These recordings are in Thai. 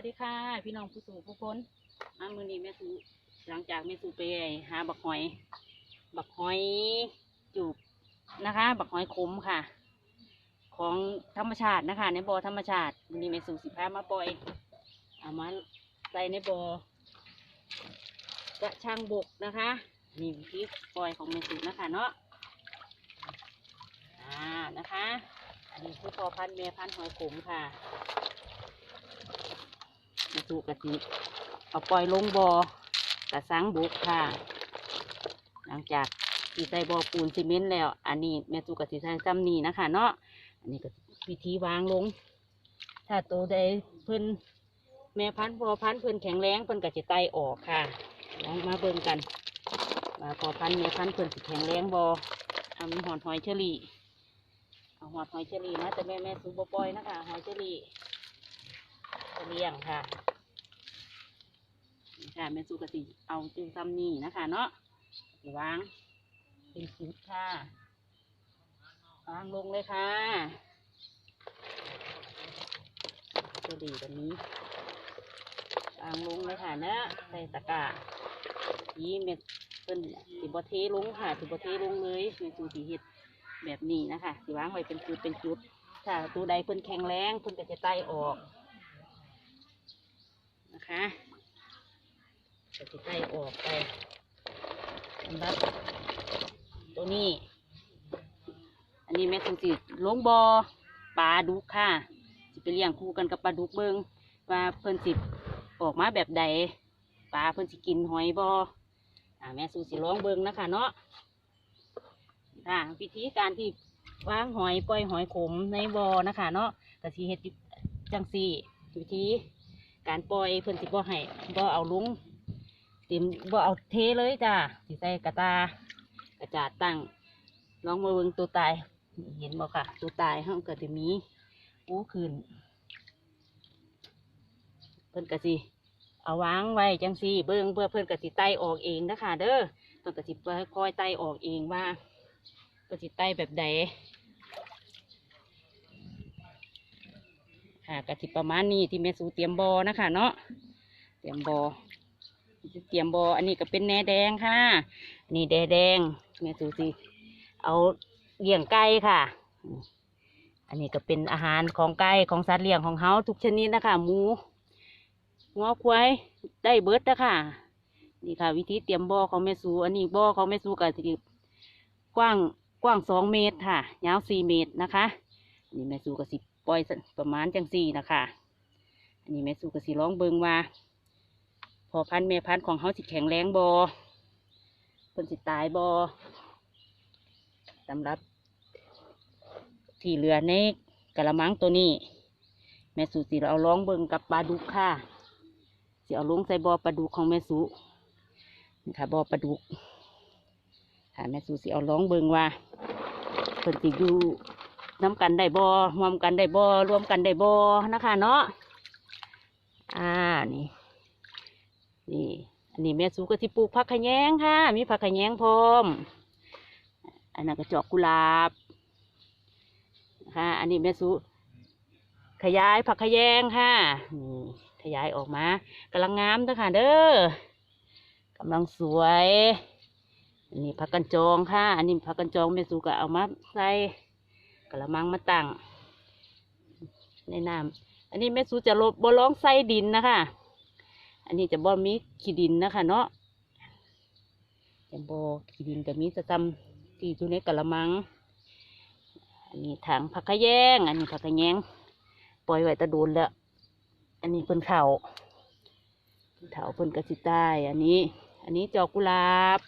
วัสดีค่ะ พี่น้องผู้สูงผู้พ้นมามือนี้แม่สูหลังจากแม่สูไปหาบักหอย บักหอยจูบนะคะ บักหอยขมค่ะ ของธรรมชาตินะคะ ในบ่อธรรมชาติมือนี้แม่สูสิพามาปล่อยเอามาใส่ในบ่อกระชังบกนะคะนี่วิธีปล่อยของแม่สูนะคะเนาะอ่านะคะ อันนี้คือพอพันธุ์แม่พันหอยขมค่ะ สู่กะทิเอาปล่อยลงบอ่อกระสังบุกค่ะ หลังจากที่ใส่บ่อปูนซีเมนต์แล้ว อันนี้แม่สู่กะทิใส่ซ้ำนีนะคะ เนาะอันนี้ก็วิธีวางลง ถ้าตัวใดเพิ่นแม่พันธุ์พอพันธุ์เพิ่นแข็งแรงเพิ่นก็จะไตออกค่ะลองมาเบิ่งกันว่าพอพันธุ์แม่พันธุ์เพิ่นสิแข็งแรงบ่เอามีหอนหอยเชอรี่เอาหอดหอยเชอรี่นะแต่แม่แม่สูบปล่อยนะคะหอยเชอรี่เลี้ยงค่ะ ค่ะแม่สุกสิเอาจึงซ้ำนี่นะคะ เนาะสิวาง เป็นชุดค่ะวางลงเลยค่ะจะดีแบบนี้วางลงเลยค่ะเนาะใส่ตะกร้ายีเม็ดเป็นสิบเทลงค่ะสิบเทลงเลยแม่สูสีเห็ดแบบนี้นะคะสิวางไว้เป็นจุดเป็นจุดถ้าตัวใดเพิ่นแข็งแรงเพิ่นก็จะไตออกนะคะ จะติดไล่ออกไปสำหรับตัวนี้ อันนี้แม่คงสิลงบอปลาดุกค่ะสิไปเลี้ยงคู่กันกับปลาดุกเบิงว่าเพิ่นสิออกมาแบบใดปลาเพิ่นสิกินหอยบออ่าแม่สูสิลองเบิงนะคะเนาะค่ะวิธีการที่วางหอยปล่อยหอยขมในบอนะคะ เนาะแต่สีเฮ็ดจังสี่วิธีการปล่อยเพิ่นสิบ่ให้บ่เอาลุง เต็มบ่เอาเทเลยจ้าสิใส่กระตากระจาดตั้งลองมาเบิ่งตัวตาย เห็นบ่ค่ะ ตัวตายเฮาก็จะมีปูขึ้นเพิ่นก็สิเอาวางไว้จังซี่เบิ่งเพื่อเพิ่นก็สิไต่ออกเองนะคะเด้อเพิ่นก็สิค่อยไต่ออกเองว่าเพิ่นสิไต่แบบใดค่ะกะทิประมาณนี้ที่แม่สูเตรียมบอนะคะเนาะเตรียมบอ จะเตรียมบออันนี้ก็เป็นแหนแดงค่ะ นี่แดแดงแม่สูสิเอาเลี้ยงไก่ค่ะ อันนี้ก็เป็นอาหารของไก่ของสัตว์เลี้ยงของเฮาทุกชนิดนะคะหมูงัวควายได้เบิร์ดนะคะนี่ค่ะ วิธีเตรียมบอของแม่สูอันนี้บอของแม่สูก็สิกว้างกว้างสองเมตรค่ะ ยาวสี่เมตรนะคะนนี่แม่สูก็สิปล่อยประมาณจังสี่นะคะ อันนี้แม่สูกสิร้องเบิงว่า พอพันธุ์แม่พันธุ์ของเขาสิแข็งแรงบอเพิ่นสิตายบอสำหรับ ที่เหลือในกระมังตัวนี้ แม่สูสิเอาร้องเบิงกับปลาดุกค่ะสิเอาลงใส่บอปลาดุกของแม่สูนี่ค่ะบอปลาดุกค่ะแม่สูสิเอาร้องเบิงว่าเพิ่นสิอยู่น้ำกันได้บ่รวมกันได้บ่รวมกันได้บ่นะคะเนาะอ่านี่ นี่ อันนี้แม่สูก็ที่ปลูกผักขยงค่ะ มีผักขยงพร้อม อันนั้นก็จอกกุหลาบนะคะอันนี้แม่สูขยายผักขยงค่ะนี่ขยายออกมากำลังงามเด้อค่ะ เด้อกำลังสวยอันนี้ผักกันจองค่ะ อันนี้ผักกันจองแม่สูก็เอามาใส่กระมังมาตั้งในน้ำอันนี้แม่สูจะลบบร้องใส่ดินนะคะ อันนี้จะบ่มีขี้ดินนะคะเนาะจะบ่ขี้ดินกับมีจะจำที่อยู่ในกระมัง อันนี้ถังผักขะแยง อันนี้ผักขะแยงปล่อยไว้ตะโดนแล้ว อันนี้เพิ่นเข่าเถาเพิ่นกระสิใต้อันนี้ อันนี้จอกกุหลาบ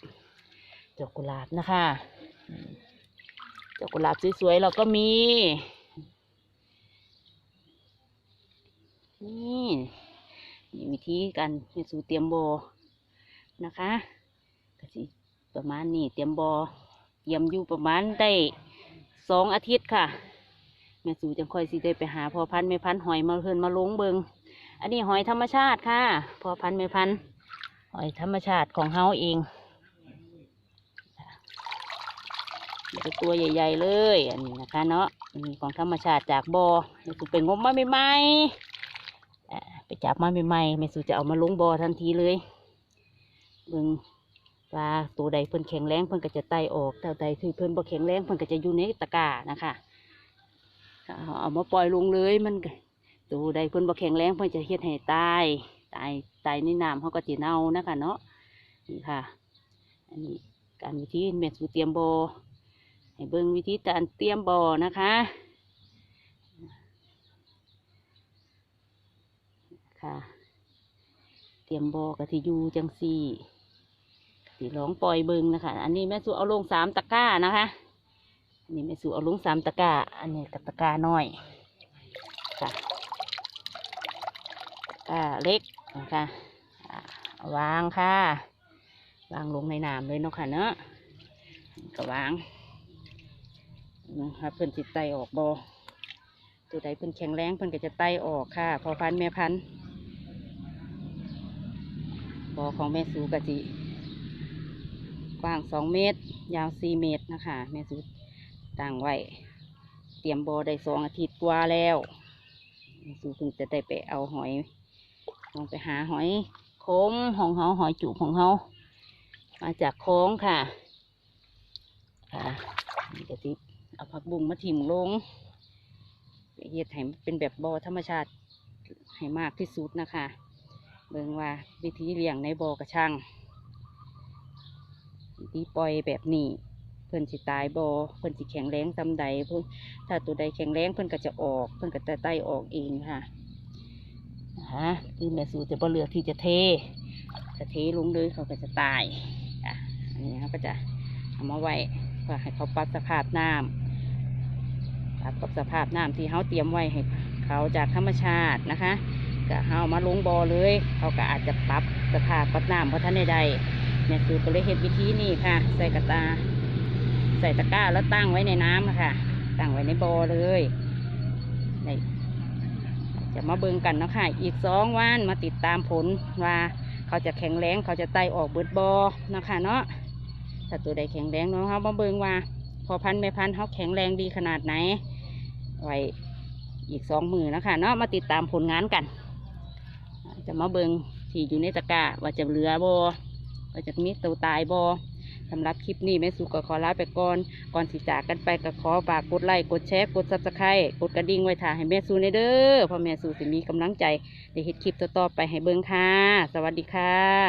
จอกกุหลาบนะคะอืมดอกกุหลาบสวยๆเราก็มี นี่นี่วิ ธีการเฮ็ดสูเตรียมโบอนะคะก็สิประมาณนี้เตรียมโบอเยี่ยมอยู่ประมาณได้สองอาทิตย์ค่ะแม่สูจังค่อยสิได้ไปหาพอพันธุ์แม่พันธุ์หอยมาเพิ่นมาลงเบิงอันนี้หอยธรรมชาติค่ะพอพันธุ์แม่พันธุ์หอยธรรมชาติของเฮาเองเป็นตัวใหญ่ ๆ เลย อันนี้นะคะเนาะอันนี้ของธรรมชาติจากบอ่อนี่คือเป็นงบมาใหม่ๆอ่ ไปจับมาใหม่ๆแม่สูจะเอามาลงบ่อทันทีเลยเบิ่งปลาตัวใดเพิ่นแข็งแรงเพิ่นก็จะไต่ออกแต่ใดที่เพิ่นบ่แข็งแรงเพิ่นก็จะอยู่ในตะกร้านะคะเอามาปล่อยลงเลยมันตัวใดเพิ่นบ่แข็งแรงเพิ่นจะเฮ็ดให้ตายตายตายในน้ำเขาก็สิเน่านะคะเนาะนี่ค่ะ อันนี้การวิธีแม่สูเตรียมบ่อให้เบิ่งวิธีการเตรียมบ่อนะคะ ค่ะ เตรียมบอกะทิยูจังสี่สีร้องปล่อยเบิงนะคะ อันนี้แม่สูเอาลงสามตะกร้านะคะอันนี้แม่สูเอาลงสามตะกร้า อันนี้กับตะกร้าน้อยค่ะตะกร้าเล็กนะคะวางค่ะ วางลงในน้ำเลยเนาะค่ะเนาะก็วางนะคะเพิ่นจิตไตออกบอตัวใดเพิ่นแข็งแรงเพิ่นก็จะไตออกค่ะ พอพันแม่พันธุ์ บอของแม่สูกะจิกว้างสองเมตร ยาวสี่เมตรนะคะ แม่สูตั้งไว้เตรียมบอได้สองอาทิตย์กว่าแล้วแม่สูเพิ่งจะได้ไปเอาหอยลองไปหาหอยโค้งของเฮาหอยจุบของเฮามาจากโค้งค่ะค่ะนี่กะทิเอาผักบุ้งมาถิ่มลงเฮ็ดให้เป็นแบบบอธรรมชาติให้มากที่สุดนะคะ เบิ่งว่าวิธีเลี้ยงในบ่อกระชังวิธีปล่อยแบบนี้ เพิ่นสิตายบ่เพิ่นสิแข็งแรงตำใดเพิ่นถ้าตัวใดแข็งแรงเพิ่นก็จะออก เพิ่นก็จะไต่ออกเองค่ะนะคะคือแม่สูจะบ่เลือกที่จะเทถ้าเทลงเลยเขาก็จะตายอะอันนี้เขาก็จะเอามาไว้เพื่อให้เขาปรับสภาพน้ำปรับกับสภาพน้ำที่เขาเตรียมไว้ให้เขาจากธรรมชาตินะคะ ก็เอามาลงบอเลยเขาก็อาจจะปรับสภาพปรับน้ำเพราะท่านใดๆแม่สูก็เลยเห็นวิธีนี้ค่ะ ใส่กระตา ใส่ตะกร้าแล้วตั้งไว้ในน้ำนะคะตั้งไว้ในบอเลยนี่จะมาเบิ่งกันเนาะค่ะ อีกสองวันมาติดตามผลว่าเขาจะแข็งแรงเขาจะไต่ออกเบิดบอนะคะเนาะถ้าตัวใดแข็งแรงเนาะเขามาเบิ่งว่า พอพันธุ์แม่พันเขาแข็งแรงดีขนาดไหนไว้อีกสองมือนะคะเนาะมาติดตามผลงานกัน จะมาเบิงที่อยู่ในตะกร้าว่าจะเหลือบอว่าจะมีตัวตายบอสำหรับคลิปนี้แม่สุก็ขอลาไปก่อน ก่อนสิจากกันไปก็ขอฝากกดไลค์กดแชร์กดซับสไครต์กดกระดิ่งไว้ถ่าให้แม่สูในเด้อพอแม่สูสิมีกำลังใจเด้เฮ็ดคลิปต่อๆไปให้เบิงค่ะ สวัสดีค่ะ